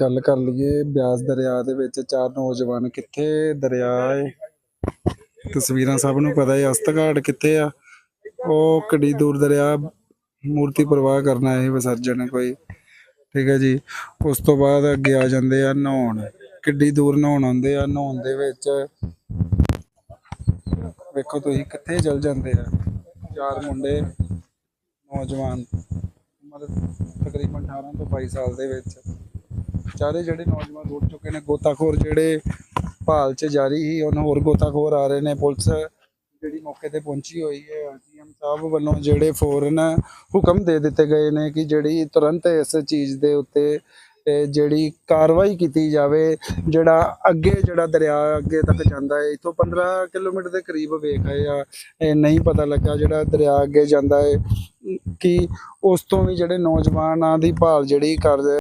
ਗੱਲ ਕਰ ਲਈਏ, ਬਿਆਸ ਦਰਿਆ ਦੇ ਵਿੱਚ ਚਾਰ ਨੌਜਵਾਨ ਕਿੱਥੇ ਦਰਿਆ ਏ? ਤਸਵੀਰਾਂ ਸਭ ਨੂੰ ਪਤਾ ਹੈ ਅਸਤਘਾਟ ਕਿੱਥੇ ਆ? ਉਹ ਕਿੱਡੀ ਦੂਰ ਦਰਿਆ ਮੂਰਤੀ ਪ੍ਰਵਾਹ ਕਰਨਾ ਇਹ ਵਿਸਰਜਨ ਕੋਈ। ਠੀਕ ਹੈ ਜੀ। ਉਸ ਤੋਂ ਬਾਅਦ ਅੱਗੇ ਆ ਜਾਂਦੇ ਆ ਨਹਾਉਣ। ਕਿੱਡੀ ਦੂਰ ਨਹਾਉਣ ਆਉਂਦੇ ਆ, ਨਹਾਉਣ ਦੇ ਵਿੱਚ ਵੇਖੋ ਤੁਸੀਂ ਕਿੱਥੇ ਚਲ ਜਾਂਦੇ ਆ। ਚਾਰ ਮੁੰਡੇ, ਨੌਜਵਾਨ ਉਮਰ ਤਕਰੀਬਨ 18 ਤੋਂ 22 ਸਾਲ ਦੇ ਵਿੱਚ। ਚਾਰੇ ਜਿਹੜੇ ਨੌਜਵਾਨ ਉੱਠ ਚੁੱਕੇ ਨੇ, ਗੋਤਾਖੋਰ ਜਿਹੜੇ ਭਾਲ 'ਚ ਜਾਰੀ ਹੀ ਉਹਨਾਂ ਹੋਰ ਗੋਤਾਖੋਰ ਆ ਰਹੇ ਨੇ ਪੁਲਿਸ, ਜਿਹੜੀ ਮੌਕੇ ਤੇ ਪਹੁੰਚੀ ਹੋਈ ਹੈ। ਐਮ ਸਾਹਿਬ ਵੱਲੋਂ ਜਿਹੜੇ ਫੌਰਨ ਹੁਕਮ ਦੇ ਦਿੱਤੇ ਗਏ ਨੇ ਕਿ ਜਿਹੜੀ ਤੁਰੰਤ ਇਸ ਚੀਜ਼ ਦੇ ਉੱਤੇ ਜਿਹੜੀ ਕਾਰਵਾਈ ਕੀਤੀ ਜਾਵੇ, ਜਿਹੜਾ ਅੱਗੇ, ਜਿਹੜਾ ਦਰਿਆ ਅੱਗੇ ਤੱਕ ਜਾਂਦਾ ਹੈ, ਇਥੋਂ 15 ਕਿਲੋਮੀਟਰ ਦੇ ਕਰੀਬ ਵੇਖ ਆਏ ਆ ਨਹੀਂ ਪਤਾ ਲੱਗਾ ਜਿਹੜਾ ਦਰਿਆ ਅੱਗੇ ਜਾਂਦਾ ਹੈ, ਕਿ ਉਸ ਤੋਂ ਵੀ ਜਿਹੜੇ ਨੌਜਵਾਨਾਂ ਦੀ ਭਾਲ ਜਿਹੜੀ ਕਰਦੇ